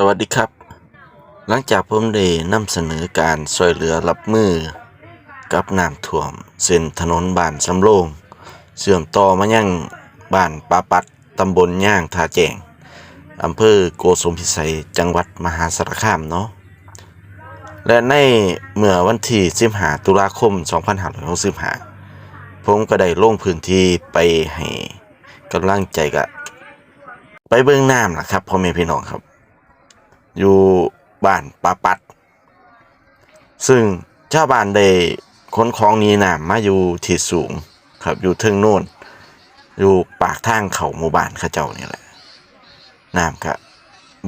สวัสดีครับ หลังจากผมได้นำเสนอการช่วยเหลือรับมือ กับน้ำท่วม เส้นถนนบ้านสำโรงเชื่อมต่อมายังบ้านปาปัดตำบลย่างท่าแจงอำเภอโกสุมพิสัยจังหวัดมหาสารคามเนาะและในเมื่อวันที่15ตุลาคม 2565ผมก็ได้ลงพื้นที่ไปให้กำลังใจกับไปเบื้องน้ำล่ะครับพ่อแม่พี่น้องครับ อยู่บ้านปาปัด ซึ่งชาวบ้านได้ขนของนี้น้ำมาอยู่ที่สูงครับอยู่เทิงโน่น อยู่ปากทางเขาหมู่บ้านข้าเจ้านี่แหละน้ำก็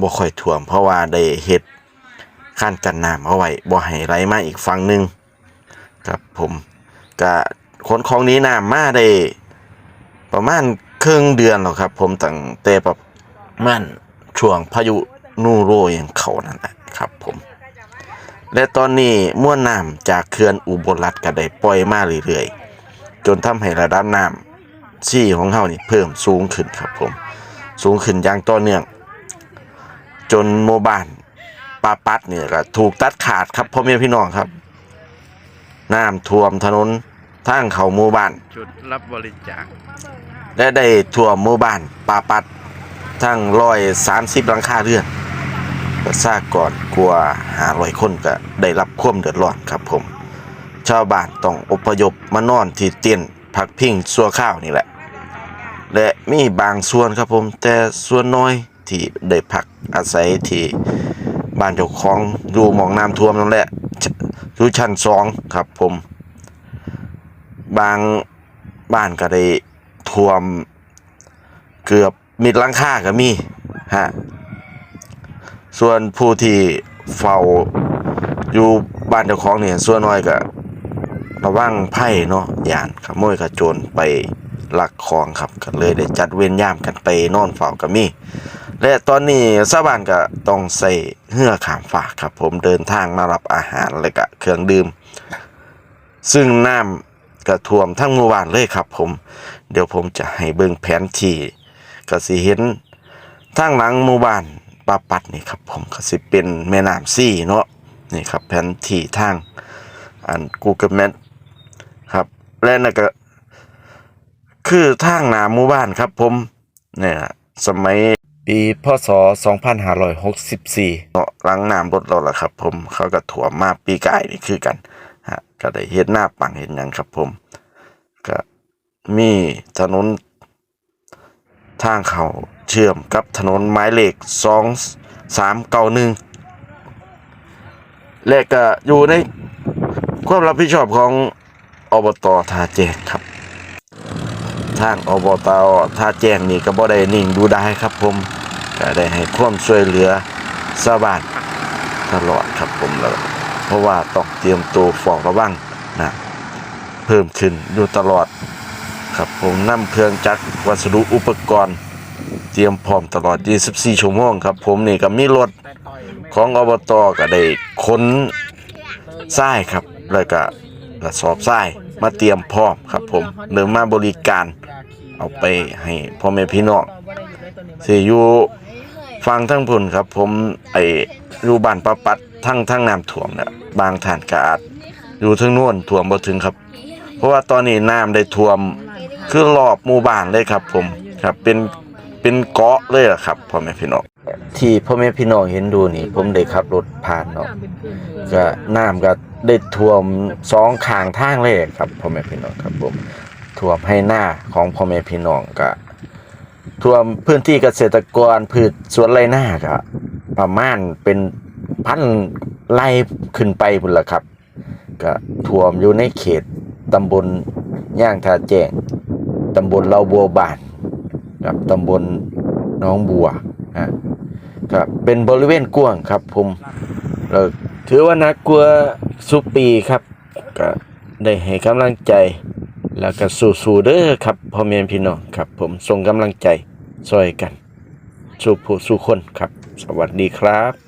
บ่ค่อยท่วม เพราะว่าได้เฮ็ดขั้นกันน้ำเอาไว้บ่ให้ไหลมาอีกฝั่งหนึงครับผมก็ขนของนี้น้ำมาได้ประมาณครึ่งเดือนแล้วครับ ผมตั้งแต่ประมาณช่วงพายุ นูโรยังเขานั่นแหละครับผม และตอนนี้มวลน้ำจากเขื่อนอุบลรัฐก็ได้ปล่อยมาเรื่อยๆ จนทำให้ระดับน้ำชี่ของเฮานี่เพิ่มสูงขึ้นครับผม สูงขึ้นอย่างต่อเนื่อง จนหมู่บ้านปาปัดเนี่ยก็ถูกตัดขาดครับพ่อแม่พี่น้องครับ น้ำท่วมถนนทางเขาหมู่บ้าน จุดรับบริจาคและได้ทั่วหมู่บ้านป่าปัดทั้งร้อยสามสิบหลังคาเรือน ประชากรกว่าหาร้อยคนก็ได้รับความเดือดร้อนครับผม ชาวบ้านต้องอพยพมานอนที่เตียนท์พักพิงชั่วข้าวนี่แหละ และมีบางส่วนครับผม แต่ส่วนน้อยที่ได้พักอาศัยที่บ้านเจ้าของอยู่หมองน้ำท่วมนั่นแหละชอยู่ชั้นสองครับผม บางบ้านก็ได้ท่วมเกือบมิดลังค่าก็มีฮะ ส่วนผู้ที่เฝ้าอยู่บ้านเจ้าของเนี่ยส่วนน้อยก็ระวังไพ่เนาะยานขโมยขโจรไปลักของครับก็เลยได้จัดเวรยามกันไปนอนเฝ้าก็มีและตอนนี้ชาวบ้านก็ต้องใส่เหือขามฝากครับ ผมเดินทางมารับอาหารและก็เครื่องดื่ม ซึ่งน้ำก็ท่วมทั้งหมู่บ้านเลยครับ ผม เดี๋ยวผมจะให้เบิ่งแผนที่ก็สิเห็นทางหลังหมู่บ้าน ปาปัดนี่ครับผมก็สิเป็นแม่น้ำซี่เนาะนี่ครับแผนที่ทางอัน Google Map ครับ และนั่นก็ คือทางหน้าหมู่บ้านครับผมเนี่ยสมัยปีพศ 2564เนาะหลังน้ำลดแล้วล่ะครับ ผมเขาก็ถั่วมาปีกายนี่คือกันฮะก็ได้เห็นหน้าปังเห็นยังครับผม ก็มีถนนทางเขา เชื่อมกับถนนไม้เหล็กสองสามเก้าหนึ่งและก็อยู่ในความรับผิดชอบของอบตท่าแจ้งครับ ทางอบตท่าแจ้งนี่ก็บ่ได้นิ่งดูได้ครับผมก็ได้ให้ความช่วยเหลือชาวบ้านตลอดครับผมแล้วเพราะว่าต้องเตรียมตัวฝ้าระวังนะเพิ่มขึ้นอยู่ตลอดครับผมนำเครื่องจักรวัสดุอุปกรณ์ เตรียมพร้อมตลอด 24 ชั่วโมงครับ ผมนี่ก็มีรถของอบตก็ได้ขนทรายครับ แล้วก็กระสอบทรายมาเตรียมพร้อมครับ ผมเดินมาบริการเอาไปให้พ่อแม่พี่น้องสิอยู่ฟังทั้งพุ่นครับ ผมไออยู่บ้านประปัดทั้งทั้งน้ำท่วมเนี่ยบางท่านกอาจอยู่ทั้งนู่นท่วมบ่ถึงครับ เพราะว่าตอนนี้น้ำได้ท่วมคือรอบหมู่บ้านเลยครับ ผมครับเป็น เป็นเกาะเลยล่ะครับพ่อแม่พี่น้องที่พ่อแม่พี่น้องเห็นดูนี่ ผมได้ขับรถผ่านเนาะก็น้ำก็ได้ท่วมสองข้างทางเลยครับพ่อแม่พี่น้องครับผมท่วมให้หน้าของพ่อแม่พี่น้องก็ท่วมพื้นที่เกษตรกรพืชสวนไรหน้าก็ประมาณเป็นพันไร่ขึ้นไปพุ่นละครับ ก็ท่วมอยู่ในเขตตำบลย่างท่าแจ้งตำบลเราบัวบาน กับตำบลน้องบัวฮะก็เป็นบริเวณกว้างครับผมเราถือว่านักกลัวสุปีครับก็ได้ให้กำลังใจ แล้วก็สู้ๆเด้อครับพ่อแม่พี่น้องครับ ผมส่งกำลังใจช่วยกัน สู้ผู้สู้คนครับ สวัสดีครับ